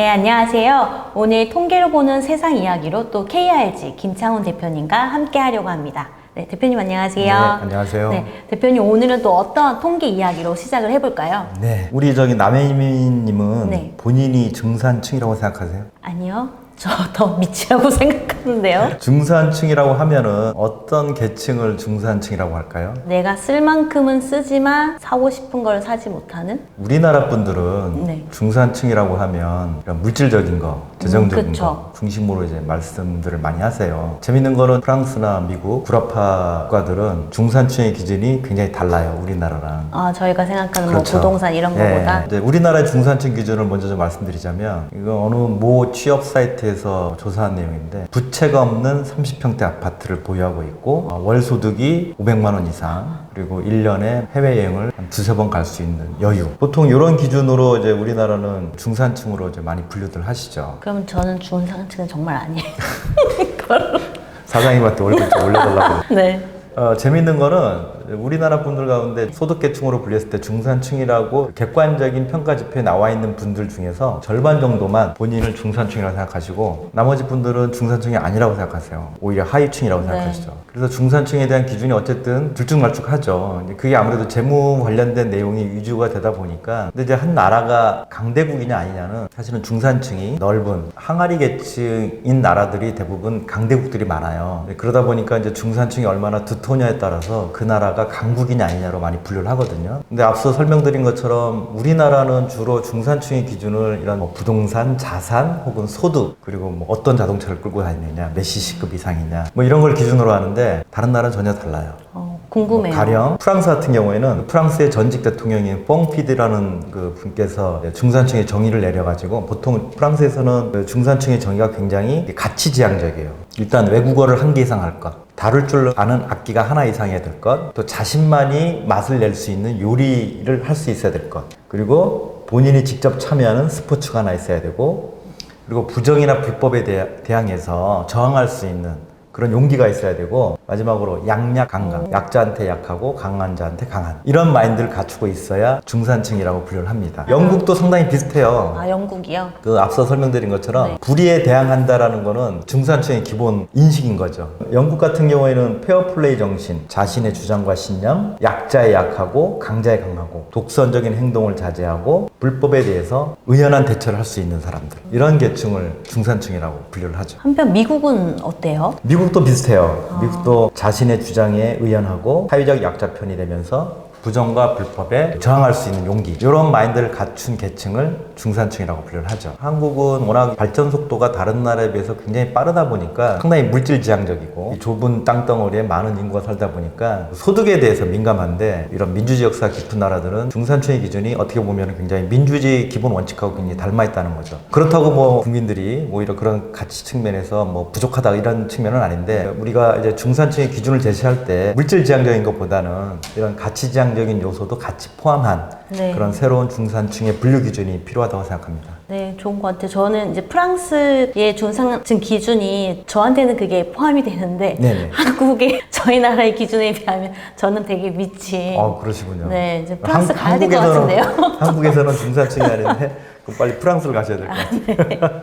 네, 안녕하세요. 오늘 통계로 보는 세상 이야기로 또 KRG 김창훈 대표님과 함께 하려고 합니다. 네, 대표님 안녕하세요. 네, 안녕하세요. 네, 대표님 오늘은 또 어떤 통계 이야기로 시작을 해볼까요? 네, 우리 저기 남해민님은 네. 본인이 중산층이라고 생각하세요? 아니요. 저 더 미치라고 생각하는데요. 중산층이라고 하면은 어떤 계층을 중산층이라고 할까요? 내가 쓸 만큼은 쓰지만 사고 싶은 걸 사지 못하는? 우리나라 분들은 네. 중산층이라고 하면 이런 물질적인 거, 재정적인 음, 그쵸. 거 중심으로 이제 말씀들을 많이 하세요. 재밌는 거는 프랑스나 미국, 불합화 국가들은 중산층의 기준이 굉장히 달라요. 우리나라랑. 아, 저희가 생각하는 그렇죠. 뭐 부동산 이런 예, 거보다 이제 우리나라의 중산층 기준을 먼저 좀 말씀드리자면 이거 어느 모 취업 사이트에서 조사한 내용인데 부채가 없는 30평대 아파트를 보유하고 있고 어, 월 소득이 500만 원 이상 그리고 1년에 해외여행을 한 두세 번 갈 수 있는 여유 보통 이런 기준으로 이제 우리나라는 중산층으로 이제 많이 분류들 하시죠 그럼 저는 중상층은 정말 아니에요. 사장님한테 월급 좀 올려달라고 네. 어, 재밌는 거는 우리나라 분들 가운데 소득계층으로 분류했을 때 중산층이라고 객관적인 평가 지표에 나와 있는 분들 중에서 절반 정도만 본인을 중산층이라고 생각하시고 나머지 분들은 중산층이 아니라고 생각하세요. 오히려 하위층이라고 네. 생각하시죠. 그래서 중산층에 대한 기준이 어쨌든 들쭉날쭉하죠. 그게 아무래도 재무 관련된 내용이 위주가 되다 보니까 근데 이제 한 나라가 강대국이냐 아니냐는 사실은 중산층이 넓은 항아리 계층인 나라들이 대부분 강대국들이 많아요. 그러다 보니까 이제 중산층이 얼마나 두터냐에 따라서 그 나라가 강국이냐 아니냐로 많이 분류를 하거든요. 근데 앞서 설명드린 것처럼 우리나라는 주로 중산층의 기준을 이런 뭐 부동산, 자산 혹은 소득 그리고 뭐 어떤 자동차를 끌고 다니느냐, 몇 CC급 이상이냐 뭐 이런 걸 기준으로 하는데 다른 나라는 전혀 달라요. 어, 궁금해요. 가령 프랑스 같은 경우에는 프랑스의 전직 대통령인 뽕피드라는 그 분께서 중산층의 정의를 내려가지고 보통 프랑스에서는 그 중산층의 정의가 굉장히 가치지향적이에요. 일단 외국어를 한 개 이상 할 것. 다룰 줄 아는 악기가 하나 이상이어야 될 것. 또 자신만이 맛을 낼 수 있는 요리를 할 수 있어야 될 것. 그리고 본인이 직접 참여하는 스포츠가 하나 있어야 되고 그리고 부정이나 불법에 대, 대항해서 저항할 수 있는 그런 용기가 있어야 되고 마지막으로 양약 강강 약자한테 약하고 강한 자한테 강한 이런 마인드를 갖추고 있어야 중산층이라고 분류를 합니다 영국도 상당히 비슷해요 아, 영국이요? 그 앞서 설명드린 것처럼 네. 불의에 대항한다라는 거는 중산층의 기본 인식인 거죠. 영국 같은 경우에는 페어플레이 정신, 자신의 주장과 신념, 약자에 약하고 강자에 강하고 독선적인 행동을 자제하고 불법에 대해서 의연한 대처를 할 수 있는 사람들 이런 계층을 중산층이라고 분류를 하죠. 한편 미국은 어때요? 미국도 비슷해요. 미국도 자신의 주장에 의연하고 사회적 약자 편이 되면서 부정과 불법에 저항할 수 있는 용기 이런 마인드를 갖춘 계층을 중산층이라고 분류를 하죠. 한국은 워낙 발전 속도가 다른 나라에 비해서 굉장히 빠르다 보니까 상당히 물질 지향적이고 이 좁은 땅덩어리에 많은 인구가 살다 보니까 소득에 대해서 민감한데 이런 민주주의 역사 깊은 나라들은 중산층의 기준이 어떻게 보면 굉장히 민주주의 기본 원칙하고 굉장히 닮아 있다는 거죠. 그렇다고 뭐 국민들이 오히려 그런 가치 측면에서 뭐 부족하다 이런 측면은 아닌데 우리가 이제 중산층의 기준을 제시할 때 물질 지향적인 것보다는 이런 가치 지향 적인 요소도 같이 포함한 네. 그런 새로운 중산층의 분류 기준이 필요하다고 생각합니다. 네, 좋은 것 같아요. 저는 이제 프랑스의 중상층 기준이 저한테는 그게 포함이 되는데 네네. 한국의 저희 나라의 기준에 비하면 저는 되게 밑이 아 그러시군요. 네, 이제 프랑스 한- 가야 될 것 한국에서는- 같은데요. 한국에서는 중산층이 아닌데 그럼 빨리 프랑스를 가셔야 될 것 같아요.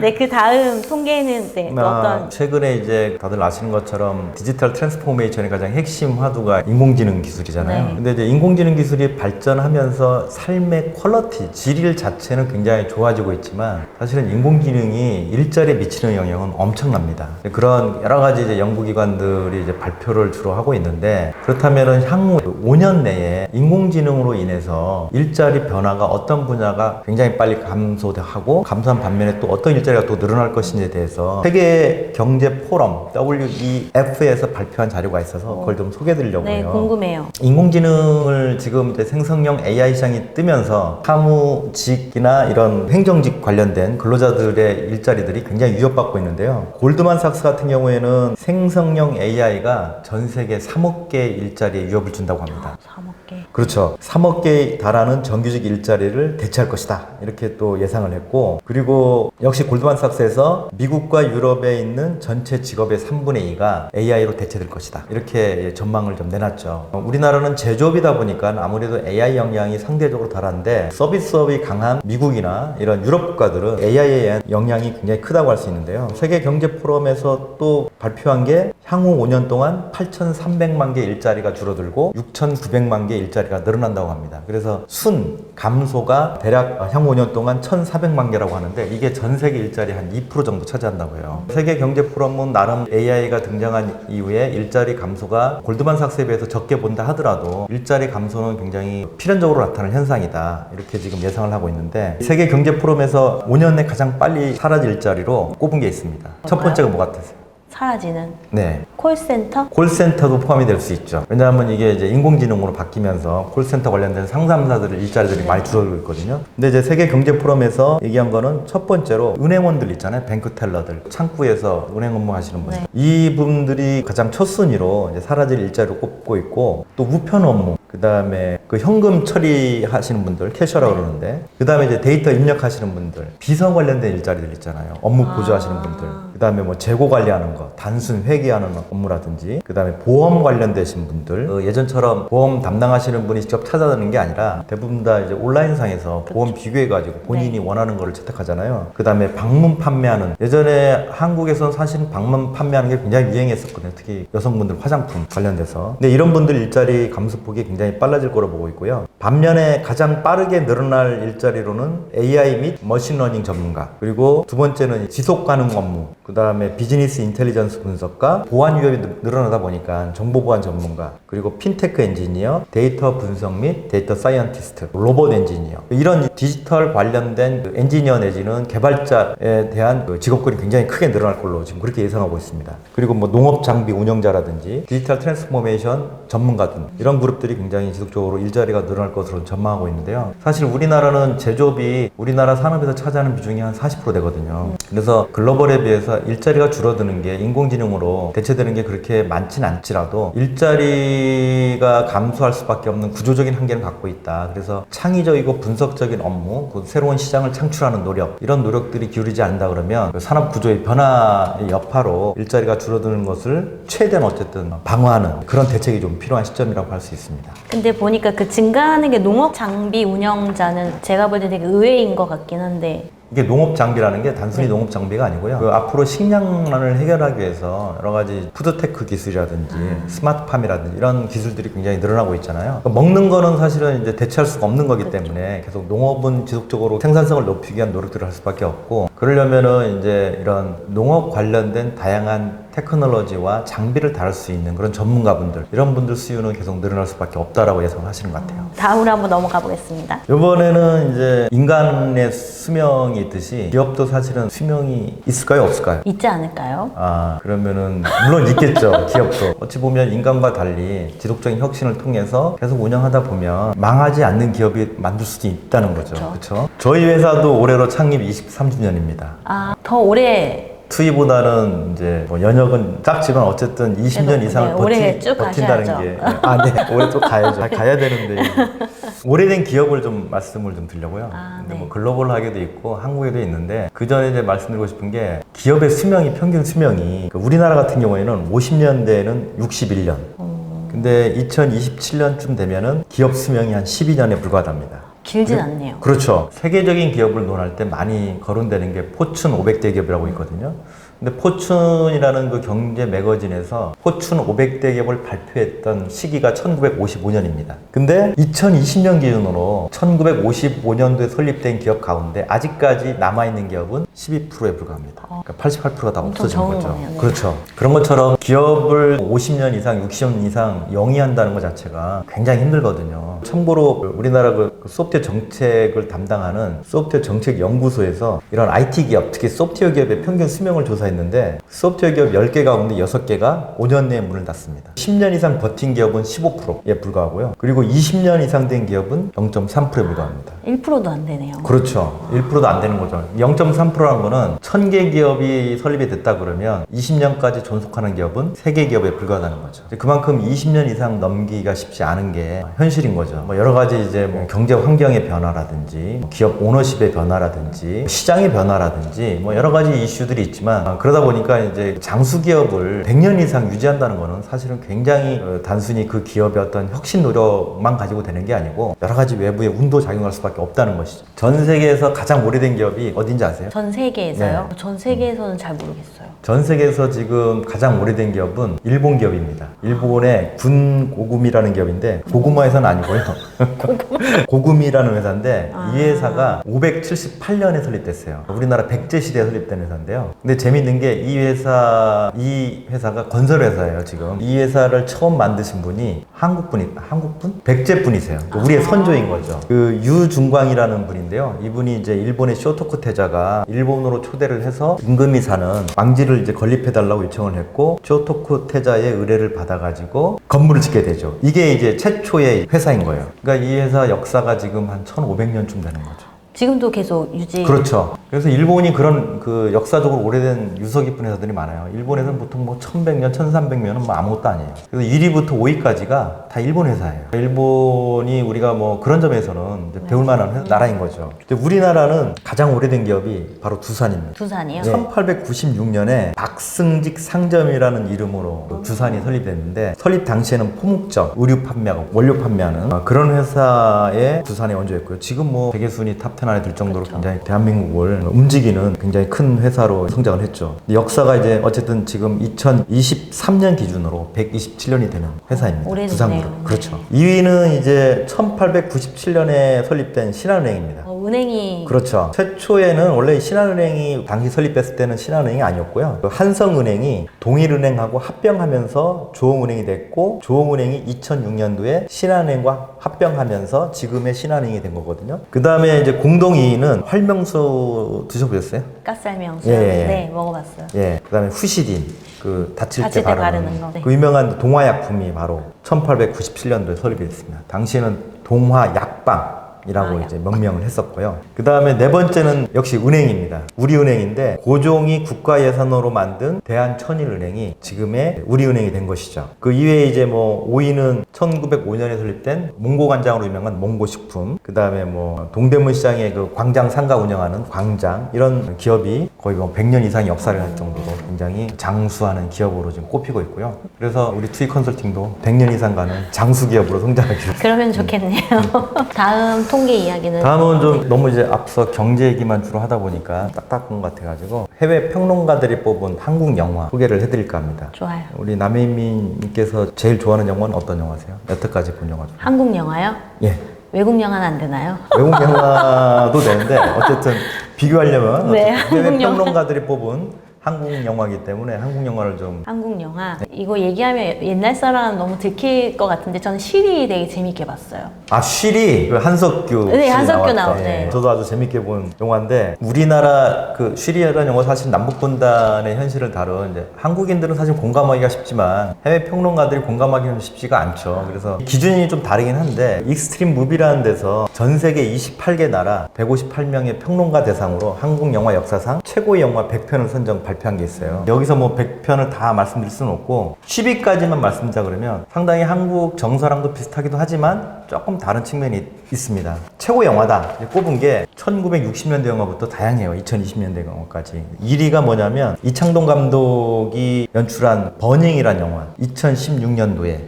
네, 그 다음 통계는 네, 또 아, 어떤 최근에 이제 다들 아시는 것처럼 디지털 트랜스포메이션의 가장 핵심 화두가 인공지능 기술이잖아요. 네. 근데 이제 인공지능 기술이 발전하면서 삶의 퀄러티, 질 자체는 굉장히 좋아지고 있지만 사실은 인공지능이 일자리에 미치는 영향은 엄청납니다. 그런 여러 가지 이제 연구기관들이 이제 발표를 주로 하고 있는데 그렇다면은 향후 5년 내에 인공지능으로 인해서 일자리 변화가 어떤 분야가 굉장히 빨리 감소하고 감소한 반면에 또 어떤 일자리가 또 늘어날 것인지에 대해서 세계 경제 포럼 WEF에서 발표한 자료가 있어서 그걸 좀 소개해 드리려고 네, 해요. 궁금해요. 인공지능을 지금 이제 생성형 AI 시장이 뜨면서 사무직이나 이런 행정직 관련된 근로자들의 일자리들이 굉장히 위협받고 있는데요. 골드만삭스 같은 경우에는 생성형 AI가 전 세계 3억 개의 일자리에 위협을 준다고 합니다. 3억 개. 그렇죠. 3억 개에 달하는 정규직 일자리를 대체할 것이다. 이렇게 또 예상을 했고 그리고 역시 골드만삭스에서 미국과 유럽에 있는 전체 직업의 3분의 2가 AI로 대체될 것이다 이렇게 전망을 좀 내놨죠. 어, 우리나라는 제조업이다 보니까 아무래도 AI 영향이 상대적으로 덜한데 서비스업이 강한 미국이나 이런 유럽 국가들은 AI에 대한 영향이 굉장히 크다고 할 수 있는데요. 세계 경제 포럼에서 또 발표한 게 향후 5년 동안 8,300만 개 일자리가 줄어들고 6,900만 개 일자리가 늘어난다고 합니다. 그래서 순 감소가 대략 향후 5년 동안 1,400만 개라고 하는데 이게 전 세계 일자리 한 2% 정도 차지한다고 해요. 세계 경제 포럼은 나름 AI가 등장한 이후에 일자리 감소가 골드만삭스에 비해서 적게 본다 하더라도 일자리 감소는 굉장히 필연적으로 나타날 현상이다. 이렇게 지금 예상을 하고 있는데 세계 경제 포럼에서 5년 내 가장 빨리 사라질 일자리로 꼽은 게 있습니다. 첫 번째가 뭐 같으세요? 사라지는 네. 콜센터? 콜센터도 포함이 될 수 있죠. 왜냐하면 이게 이제 인공지능으로 바뀌면서 콜센터 관련된 상담사들 일자리들이 많이 줄어들고 있거든요. 근데 이제 세계 경제 포럼에서 얘기한 거는 첫 번째로 은행원들 있잖아요. 뱅크 텔러들. 창구에서 은행 업무 하시는 분들. 네. 이분들이 가장 첫 순위로 이제 사라질 일자리로 꼽고 있고 또 우편 업무. 그 다음에 그 현금 처리하시는 분들, 캐셔라고 네. 그러는데, 그 다음에 이제 데이터 입력하시는 분들, 비서 관련된 일자리들 있잖아요. 업무 아. 보조하시는 분들, 그 다음에 뭐 재고 관리하는 거, 단순 회계하는 업무라든지, 그 다음에 보험 관련되신 분들, 어, 예전처럼 보험 담당하시는 분이 직접 찾아다니는 게 아니라 대부분 다 이제 온라인상에서 보험 비교해가지고 본인이 네. 원하는 거를 채택하잖아요. 그 다음에 방문 판매하는, 예전에 한국에서는 사실 방문 판매하는 게 굉장히 유행했었거든요. 특히 여성분들 화장품 관련돼서. 근데 이런 분들 일자리 감소폭이 굉장히 빨라질 거로 보고 있고요. 반면에 가장 빠르게 늘어날 일자리로는 AI 및 머신러닝 전문가, 그리고 두 번째는 지속 가능 업무, 그 다음에 비즈니스 인텔리전스 분석가, 보안 위협이 늘- 늘어나다 보니까 정보 보안 전문가, 그리고 핀테크 엔지니어, 데이터 분석 및 데이터 사이언티스트, 로봇 엔지니어 이런 디지털 관련된 그 엔지니어 내지는 개발자에 대한 그 직업군이 굉장히 크게 늘어날 걸로 지금 그렇게 예상하고 있습니다. 그리고 뭐 농업 장비 운영자라든지 디지털 트랜스포메이션 전문가 등 이런 그룹들이 굉장히 지속적으로 일자리가 늘어날 것으로 전망하고 있는데요. 사실 우리나라는 제조업이 우리나라 산업에서 차지하는 비중이 한 40% 되거든요. 그래서 글로벌에 비해서 일자리가 줄어드는 게 인공지능으로 대체되는 게 그렇게 많진 않지라도 일자리가 감소할 수밖에 없는 구조적인 한계를 갖고 있다. 그래서 창의적이고 분석적인 업무, 그 새로운 시장을 창출하는 노력 이런 노력들이 기울이지 않는다 그러면 그 산업 구조의 변화의 여파로 일자리가 줄어드는 것을 최대한 어쨌든 방어하는 그런 대책이 좀 필요한 시점이라고 할 수 있습니다. 근데 보니까 그 증가 하는 게 농업 장비 운영자는 제가 볼 때 되게 의외인 것 같긴 한데 이게 농업 장비라는 게 단순히 농업 장비가 아니고요. 그 앞으로 식량난을 해결하기 위해서 여러 가지 푸드테크 기술이라든지 스마트팜이라든지 이런 기술들이 굉장히 늘어나고 있잖아요. 그러니까 먹는 거는 사실은 이제 대체할 수가 없는 거기 때문에 계속 농업은 지속적으로 생산성을 높이기 위한 노력들을 할 수밖에 없고 그러려면은 이제 이런 농업 관련된 다양한 테크놀로지와 장비를 다룰 수 있는 그런 전문가분들 이런 분들 수요는 계속 늘어날 수밖에 없다라고 예상을 하시는 것 같아요. 다음으로 한번 넘어가 보겠습니다. 이번에는 이제 인간의 수명이 있듯이 기업도 사실은 수명이 있을까요 없을까요? 있지 않을까요? 아 그러면은 물론 있겠죠 기업도 어찌 보면 인간과 달리 지속적인 혁신을 통해서 계속 운영하다 보면 망하지 않는 기업이 만들 수도 있다는 거죠. 그렇죠 저희 회사도 올해로 창립 23주년입니다 아, 더 오래 투이보다는 이제 뭐 연역은 작지만 어쨌든 20년 그래도, 이상을 네, 버티, 오래 쭉 버틴다는 가셔야죠. 게 아, 네. 오래 또 가야죠. 아, 가야 되는데 오래된 기업을 좀 말씀을 좀 드리려고요. 아, 근데 네. 뭐 글로벌하게도 있고 한국에도 있는데 그 전에 이제 말씀드리고 싶은 게 기업의 수명이 평균 수명이 그 우리나라 같은 경우에는 50년대에는 61년. 어, 근데 2027년쯤 되면은 기업 수명이 한 12년에 불과합니다. 길진 않네요. 그렇죠. 세계적인 기업을 논할 때 많이 거론되는 게 포춘 500대 기업이라고 있거든요. 근데 포춘이라는 그 경제 매거진에서 포춘 500대 기업을 발표했던 시기가 1955년입니다. 근데 2020년 기준으로 1955년도에 설립된 기업 가운데 아직까지 남아있는 기업은 12%에 불과합니다. 그러니까 88%가 다 없어진 거죠. 거네요. 네. 그렇죠. 그런 것처럼 기업을 50년 이상, 60년 이상 영위한다는 것 자체가 굉장히 힘들거든요. 참고로 우리나라 그 소프트웨어 정책을 담당하는 소프트웨어 정책 연구소에서 이런 IT 기업, 특히 소프트웨어 기업의 평균 수명을 조사 했는데 소프트웨어 기업 10개 가운데 6개가 5년 내에 문을 닫습니다. 10년 이상 버틴 기업은 15%에 불과하고요. 그리고 20년 이상 된 기업은 0.3%에 불과합니다. 1%도 안 되네요. 그렇죠. 1%도 안 되는 거죠. 0.3%라는 거는 1000개 기업이 설립이 됐다 그러면 20년까지 존속하는 기업은 3개 기업에 불과하다는 거죠. 그만큼 20년 이상 넘기기가 쉽지 않은 게 현실인 거죠. 거죠. 뭐 여러 가지 이제 뭐 경제 환경의 변화라든지 뭐 기업 오너십의 변화라든지 시장의 변화라든지 뭐 여러 가지 이슈들이 있지만 아, 그러다 보니까 이제 장수 기업을 100년 이상 유지한다는 거는 사실은 굉장히 어, 단순히 그 기업의 어떤 혁신 노력만 가지고 되는 게 아니고 여러 가지 외부의 운도 작용할 수밖에 없다는 것이죠. 전 세계에서 가장 오래된 기업이 어딘지 아세요? 전 세계에서요? 전 세계에서는 잘 모르겠어요. 전 세계에서 지금 가장 오래된 기업은 일본 기업입니다. 일본의 군 고금이라는 기업인데 고구마에서는 아니고요. 고금이라는 회사인데 아. 이 회사가 578년에 설립됐어요. 우리나라 백제 시대에 설립된 회사인데요. 근데 재 밌는 게 이 회사 이 회사가 건설 회사예요 지금. 이 회사를 처음 만드신 분이 한국 분이 한국 분? 백제 분이세요. 우리의 선조인 거죠. 그 유중광이라는 분인데요. 이분이 이제 일본의 쇼토쿠 태자가 일본으로 초대를 해서 임금이 사는 왕지를 이제 건립해 달라고 요청을 했고 쇼토쿠 태자의 의뢰를 받아가지고 건물을 짓게 되죠. 이게 이제 최초의 회사인 거예요. 그러니까 이 회사 역사가 지금 한 1,500년쯤 되는 거죠. 지금도 계속 유지. 그렇죠. 그래서 일본이 그런 그 역사적으로 오래된 유서 깊은 회사들이 많아요. 일본에서는 보통 뭐 1100년, 1300년은 뭐 아무것도 아니에요. 그래서 1위부터 5위까지가 다 일본 회사예요. 일본이 우리가 뭐 그런 점에서는 이제 배울 만한 회- 나라인 거죠. 근데 우리나라는 가장 오래된 기업이 바로 두산입니다. 두산이요? 1896년에 박승직 상점이라는 이름으로 그 두산이 설립됐는데 설립 당시에는 포목적 의류 판매하고 원료 판매하는 어, 그런 회사에 두산이 원조였고요. 지금 뭐 세계 순위 탑10 안에 들 정도로 굉장히 대한민국을 움직이는 굉장히 큰 회사로 성장을 했죠. 역사가 이제 어쨌든 지금 2023년 기준으로 127년이 되는 회사입니다. 오래됐네요. 두산그룹. 그렇죠. 2위는 이제 1897년에 설립된 신한은행입니다. 어, 은행이 그렇죠. 최초에는 원래 신한은행이 당시 설립했을 때는 신한은행이 아니었고요. 그 한성은행이 동일은행하고 합병하면서 조흥은행이 됐고 조흥은행이 2006년도에 신한은행과 합병하면서 지금의 신한은행이 된 거거든요. 그 다음에 이제 공동이인은 활명수 드셔보셨어요? 가스알명수. 예, 예. 네, 먹어봤어요. 예. 그 다음에 후시딘. 그 다칠, 다칠 때 때 바르는, 바르는 거. 네. 그 유명한 동화약품이 바로 1897년도에 설립이 됐습니다. 당시에는 동화약방. 이라고 아, 이제 명명을 했었고요. 그 다음에 네 번째는 역시 은행입니다. 우리은행인데 고종이 국가 예산으로 만든 대한천일은행이 지금의 우리은행이 된 것이죠. 그 이외에 이제 뭐 5위는 1905년에 설립된 몽고간장으로 유명한 몽고식품. 그 다음에 뭐 동대문 시장에 그 광장 상가 운영하는 광장 이런 기업이 거의 뭐 100년 이상 역사를 할 정도로 굉장히 장수하는 기업으로 지금 꼽히고 있고요. 그래서 우리 투이 컨설팅도 100년 이상 가는 장수 기업으로 성장하기를 그러면 좋겠네요. 다음 통계 이야기는 다음은 좀 너무 이제 앞서 경제 얘기만 주로 하다 보니까 딱딱한 것 같아가지고 해외 평론가들이 뽑은 한국 영화 소개를 해드릴까 합니다. 좋아요. 우리 남혜민님께서 제일 좋아하는 영화는 어떤 영화세요? 여태까지 본 영화 중? 한국 영화요? 예. 외국 영화는 안 되나요? 외국 영화도 되는데 어쨌든 비교하려면 네, 어쨌든 해외 한국 영화. 평론가들이 뽑은 한국 영화이기 때문에 한국 영화를 좀 한국 영화 이거 얘기하면 옛날 사람 너무 들킬 것 같은데 저는 시리 되게 재밌게 봤어요. 아, 쉬리 그 한석규 네, 씨 한석규 나왔던, 나온, 예. 네. 저도 아주 재밌게 본 영화인데 우리나라 그 쉬리라는 영화 사실 남북 분단의 현실을 다룬 이제 한국인들은 사실 공감하기가 쉽지만 해외 평론가들이 공감하기는 쉽지가 않죠. 그래서 기준이 좀 다르긴 한데 익스트림 무비라는 데서 전 세계 28개 나라 158명의 평론가 대상으로 한국 영화 역사상 최고의 영화 100편을 선정 발표한 게 있어요. 여기서 뭐 100편을 다 말씀드릴 수는 없고 10위까지만 말씀드리자 그러면 상당히 한국 정서랑도 비슷하기도 하지만 조금 다른 측면이 있습니다. 최고 영화다 꼽은 게 1960년대 영화부터 다양해요. 2020년대 영화까지. 1위가 뭐냐면 이창동 감독이 연출한 버닝이란 영화 2016년도에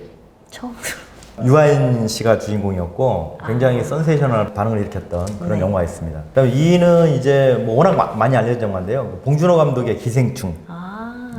처음 유아인 씨가 주인공이었고 굉장히 센세이셔널 반응을 일으켰던 그런 네. 영화였습니다. 그다음 2위는 이제 뭐 워낙 마- 많이 알려진 영화인데요. 봉준호 감독의 기생충 아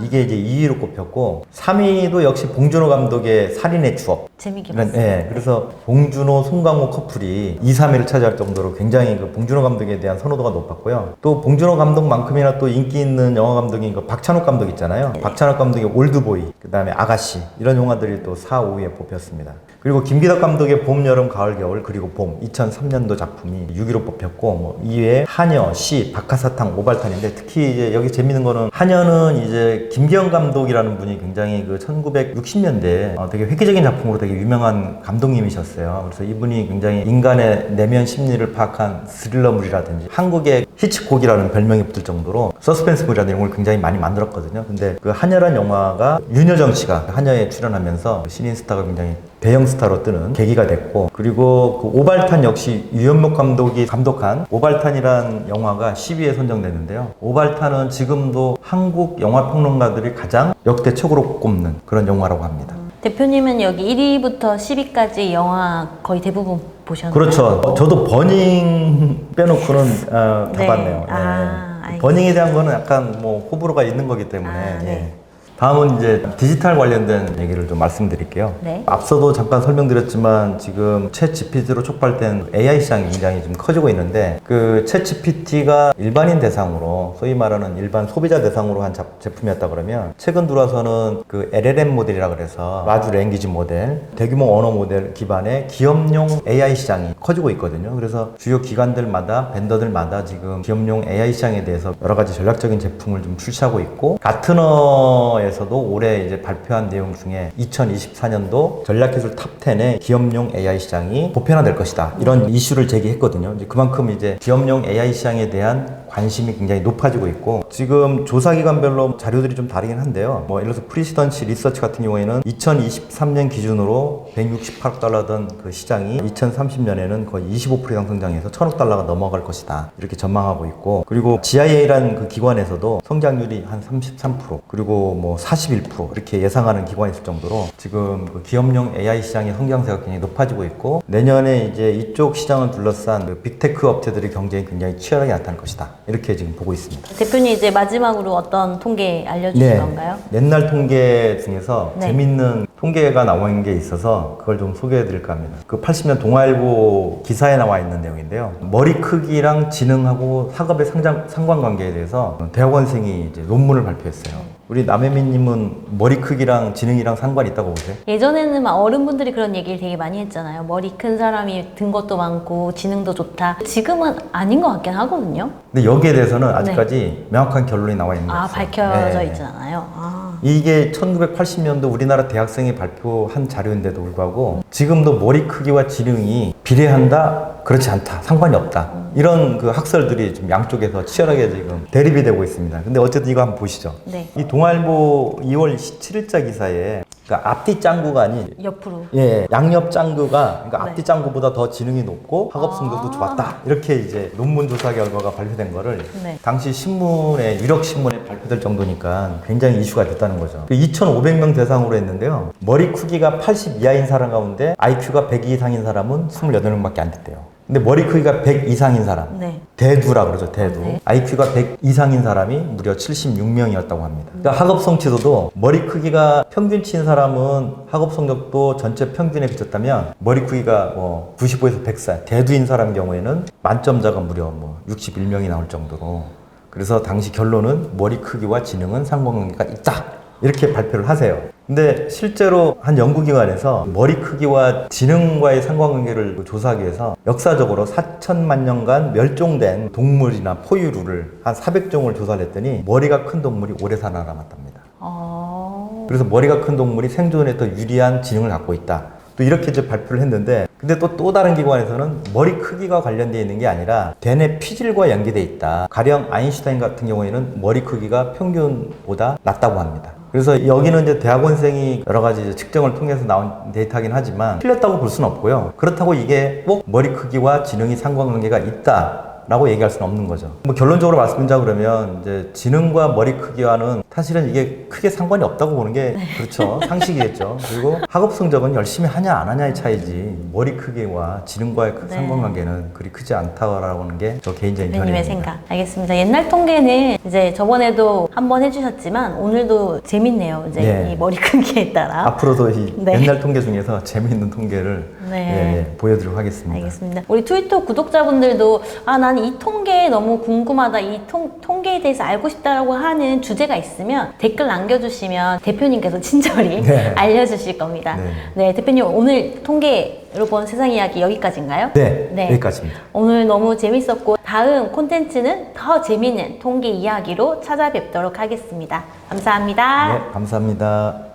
이게 이제 2위로 꼽혔고 3위도 역시 봉준호 감독의 살인의 추억. 재밌게 이런, 봤어요. 예, 그래서 봉준호, 송강호 커플이 2, 3위를 차지할 정도로 굉장히 그 봉준호 감독에 대한 선호도가 높았고요. 또 봉준호 감독만큼이나 또 인기 있는 영화 감독인 그 박찬욱 감독 있잖아요. 박찬욱 감독의 올드보이, 그 다음에 아가씨 이런 영화들이 또 4, 5위에 뽑혔습니다. 그리고 김기덕 감독의 봄, 여름, 가을, 겨울 그리고 봄 2003년도 작품이 6위로 뽑혔고 뭐 이외에 한여, 시, 박하사탕, 오발탄인데 특히 이제 여기 재밌는 거는 한여는 이제 김기영 감독이라는 분이 굉장히 그 1960년대 어, 되게 획기적인 작품으로 되게 유명한 감독님이셨어요. 그래서 이분이 굉장히 인간의 내면 심리를 파악한 스릴러물이라든지 한국의 히치콕이라는 별명이 붙을 정도로 서스펜스물이라는 걸 굉장히 많이 만들었거든요. 근데 그 한여란 영화가 윤여정 씨가 한여에 출연하면서 신인 스타가 굉장히 대형 스타로 뜨는 계기가 됐고 그리고 그 오발탄 역시 유연목 감독이 감독한 오발탄이란 영화가 10위에 선정됐는데요. 오발탄은 지금도 한국 영화 평론가들이 가장 역대 최고로 꼽는 그런 영화라고 합니다. 대표님은 여기 1위부터 10위까지 영화 거의 대부분 보셨나요? 그렇죠. 저도 버닝 빼놓고는 어, 다 네. 봤네요. 예. 아, 알겠습니다. 버닝에 대한 거는 약간 뭐 호불호가 있는 거기 때문에. 아, 네. 예. 다음은 이제 디지털 관련된 얘기를 좀 말씀드릴게요. 네. 앞서도 잠깐 설명드렸지만 지금 챗 GPT로 촉발된 AI 시장이 굉장히 좀 커지고 있는데 그챗 GPT가 일반인 대상으로 소위 말하는 일반 소비자 대상으로 한 잡- 제품이었다 그러면 최근 들어서는 그 LLM 모델이라 그래서 라주 랭귀지 모델, 대규모 언어 모델 기반의 기업용 AI 시장이 커지고 있거든요. 그래서 주요 기관들마다 벤더들마다 지금 기업용 AI 시장에 대해서 여러 가지 전략적인 제품을 좀 출시하고 있고 가트너 에서도 올해 이제 발표한 내용 중에 2024년도 전략기술 탑10의 기업용 AI 시장이 보편화될 것이다. 이런 이슈를 제기했거든요. 이제 그만큼 이제 기업용 AI 시장에 대한 관심이 굉장히 높아지고 있고 지금 조사 기관별로 자료들이 좀 다르긴 한데요. 뭐 예를 들어서 프리시던시 리서치 같은 경우에는 2023년 기준으로 168억 달러던 그 시장이 2030년에는 거의 25% 이상 성장해서 1000억 달러가 넘어갈 것이다. 이렇게 전망하고 있고 그리고 GIA라는 그 기관에서도 성장률이 한 33% 그리고 뭐 41% 이렇게 예상하는 기관이 있을 정도로 지금 그 기업용 AI 시장의 성장세가 굉장히 높아지고 있고 내년에 이제 이쪽 시장을 둘러싼 그 빅테크 업체들의 경쟁이 굉장히 치열하게 나타날 것이다. 이렇게 지금 보고 있습니다. 대표님 이제 마지막으로 어떤 통계 알려주실 건가요? 옛날 통계 중에서 네. 재밌는 통계가 나온 게 있어서 그걸 좀 소개해 드릴까 합니다. 그 80년 동아일보 기사에 나와 있는 내용인데요. 머리 크기랑 지능하고 학업의 상장, 상관관계에 대해서 대학원생이 이제 논문을 발표했어요. 우리 남혜민님은 머리 크기랑 지능이랑 상관이 있다고 보세요? 예전에는 막 어른분들이 그런 얘기를 되게 많이 했잖아요. 머리 큰 사람이 든 것도 많고 지능도 좋다. 지금은 아닌 것 같긴 하거든요. 근데 여기에 대해서는 아직까지 명확한 결론이 나와 있는 네. 아 거죠. 밝혀져 네. 있잖아요. 아. 이게 1980년도 우리나라 대학생이 발표한 자료인데도 불구하고 지금도 머리 크기와 지능이 비례한다? 그렇지 않다. 상관이 없다. 이런 그 학설들이 좀 양쪽에서 치열하게 지금 대립이 되고 있습니다. 근데 어쨌든 이거 한번 보시죠. 네. 이 동아일보 2월 17일자 기사에 그러니까 앞뒤 짱구가 아닌 옆으로. 예, 양옆 짱구가 그러니까 네. 앞뒤 짱구보다 더 지능이 높고 학업 성적도 아. 좋았다. 이렇게 이제 논문 조사 결과가 발표된 거를 네. 당시 신문에 유력 신문에 발표될 정도니까 굉장히 이슈가 됐다는 거죠. 2,500명 대상으로 했는데요. 머리 크기가 80 이하인 사람 가운데 IQ가 100 이상인 사람은 28명밖에 안 됐대요. 근데 머리 크기가 100 이상인 사람, 네. 대두라 그러죠, 대두. 네. IQ가 100 이상인 사람이 무려 76명이었다고 합니다. 그러니까 학업 성취도도 머리 크기가 평균치인 사람은 학업 성적도 전체 평균에 비쳤다면 머리 크기가 뭐 95에서 100살, 대두인 사람 경우에는 만점자가 무려 뭐 61명이 나올 정도로 그래서 당시 결론은 머리 크기와 지능은 상관관계가 있다. 이렇게 발표를 하세요. 근데 실제로 한 연구기관에서 머리 크기와 지능과의 상관관계를 조사하기 위해서 역사적으로 4천만 년간 멸종된 동물이나 포유류를 한 400종을 조사를 했더니 머리가 큰 동물이 오래 살아남았답니다. 어. 그래서 머리가 큰 동물이 생존에 더 유리한 지능을 갖고 있다. 또 이렇게 이제 발표를 했는데, 근데 또 또 다른 기관에서는 머리 크기가 관련되어 있는 게 아니라 대뇌 피질과 연계돼 있다. 가령 아인슈타인 같은 경우에는 머리 크기가 평균보다 낮다고 합니다. 그래서 여기는 이제 대학원생이 여러 가지 측정을 통해서 나온 데이터긴 하지만 틀렸다고 볼 수는 없고요. 그렇다고 이게 꼭 머리 크기와 지능이 상관관계가 있다. 라고 얘기할 수는 없는 거죠. 뭐 결론적으로 말씀드리자 그러면 이제 지능과 머리 크기와는 사실은 이게 크게 상관이 없다고 보는 게 그렇죠. 상식이겠죠. 그리고 학업 성적은 열심히 하냐 안 하냐의 차이지 머리 크기와 지능과의 그 네. 상관관계는 그리 크지 않다라고 하는 게 저 개인적인 대표님의 견해입니다. 생각. 알겠습니다. 옛날 통계는 이제 저번에도 한번 해주셨지만 오늘도 재밌네요. 이제 네. 이 머리 크기에 따라. 앞으로도 이 네. 옛날 통계 중에서 재미있는 통계를 네. 예, 예, 보여드리도록 하겠습니다. 알겠습니다. 우리 트위터 구독자분들도 아 나는 이 통계 너무 궁금하다. 이 통, 통계에 대해서 알고 싶다라고 하는 주제가 있 으면 댓글 남겨주시면 대표님께서 친절히 네. 알려주실 겁니다. 네. 네, 대표님 오늘 통계로 본 세상 이야기 여기까지인가요? 네, 네. 여기까지입니다. 오늘 너무 재밌었고 다음 콘텐츠는 더 재밌는 통계 이야기로 찾아뵙도록 하겠습니다. 감사합니다. 네, 감사합니다.